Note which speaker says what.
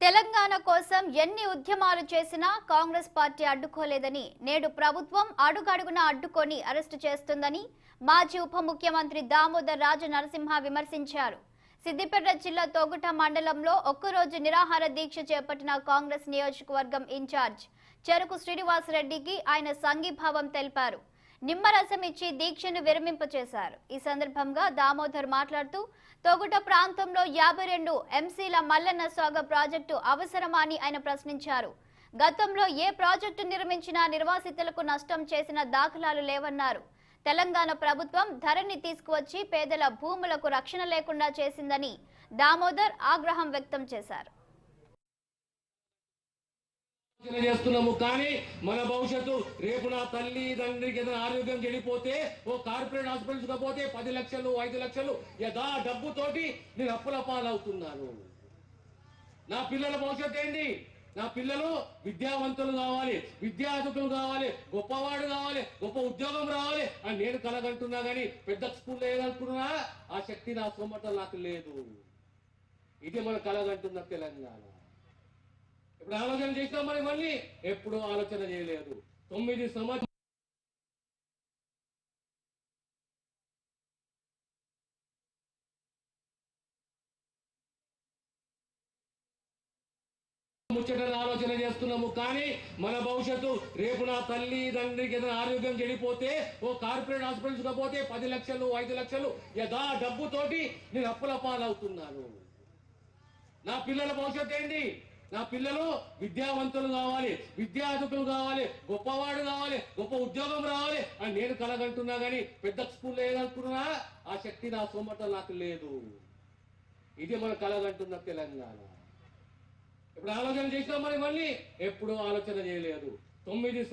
Speaker 1: తెలంగాణ కోసం ఎన్ని ఉద్యమాలు చేసినా కాంగ్రెస్ పార్టీ అడ్డుకోలేదని నేడు ప్రభుత్వం అడుగడుగున అడ్డుకొని అరెస్టు చేస్తుందని మాజీ ఉప ముఖ్యమంత్రి దామోదర్ రాజ నరసింహ విమర్శించారు. సిద్దిపేట జిల్లా తోగుట మండలంలో ఒక్కరోజు నిరాహార దీక్ష చేపట్టిన కాంగ్రెస్ నియోజకవర్గం ఇన్ఛార్జ్ చెరుకు శ్రీనివాసరెడ్డికి ఆయన సంఘీభావం తెలిపారు. నిమ్మరసం ఇచ్చి దీక్షను విరమింపచేశారు. ఈ సందర్భంగా దామోదర్ మాట్లాడుతూ తొగుట ప్రాంతంలో యాభై రెండు ఎంసీల మల్లన్న సాగ ప్రాజెక్టు అవసరమా అని ఆయన ప్రశ్నించారు. గతంలో ఏ ప్రాజెక్టు నిర్మించినా నిర్వాసితులకు నష్టం చేసిన దాఖలాలు లేవన్నారు. తెలంగాణ ప్రభుత్వం ధరణి తీసుకువచ్చి పేదల భూములకు రక్షణ లేకుండా చేసిందని దామోదర్ ఆగ్రహం వ్యక్తం చేశారు.
Speaker 2: చేస్తున్నాము. కానీ మన భవిష్యత్తు రేపు నా తల్లి తండ్రికి ఏదైనా ఆరోగ్యం చెడిపోతే ఓ కార్పొరేట్ హాస్పిటల్స్ పోతే పది లక్షలు ఐదు లక్షలు యథా డబ్బుతోటి నేను అప్పుల పాలవుతున్నాను. నా పిల్లల భవిష్యత్తు ఏంటి? నా పిల్లలు విద్యావంతులు కావాలి విద్యార్థులు కావాలి గొప్పవాడు కావాలి గొప్ప ఉద్యోగం రావాలి అని నేను కలగంటున్నా కానీ పెద్ద స్కూల్లో ఏదనుకున్నా ఆ శక్తి నా సొమ్మట నాకు లేదు. ఇది మన కలగంటున్న తెలంగాణ. ఇప్పుడు ఆలోచన చేసినా మరి మళ్ళీ ఎప్పుడు ఆలోచన చేయలేదు. తొమ్మిది సంవత్సరం ముచ్చటని ఆలోచన చేస్తున్నాము కానీ మన భవిష్యత్తు రేపు నా తల్లి తండ్రికి ఏదైనా ఆరోగ్యం చెడిపోతే ఓ కార్పొరేట్ హాస్పిటల్స్ పోతే పది లక్షలు ఐదు లక్షలు యథా డబ్బుతోటి నేను అప్పుల పాలవుతున్నాను. నా పిల్లల భవిష్యత్తు ఏంటి? నా పిల్లలు విద్యావంతులు కావాలి విద్యార్థులు కావాలి గొప్పవాడు కావాలి గొప్ప ఉద్యోగం రావాలి అని నేను కలగంటున్నా కానీ పెద్ద స్కూల్లో ఏదనుకున్నా ఆ శక్తి నా సోమట నాకు లేదు. ఇది మన కలగంటున్న తెలంగాణ. ఇప్పుడు ఆలోచన చేసినా మరి మళ్ళీ? ఎప్పుడు ఆలోచన చేయలేదు. తొమ్మిది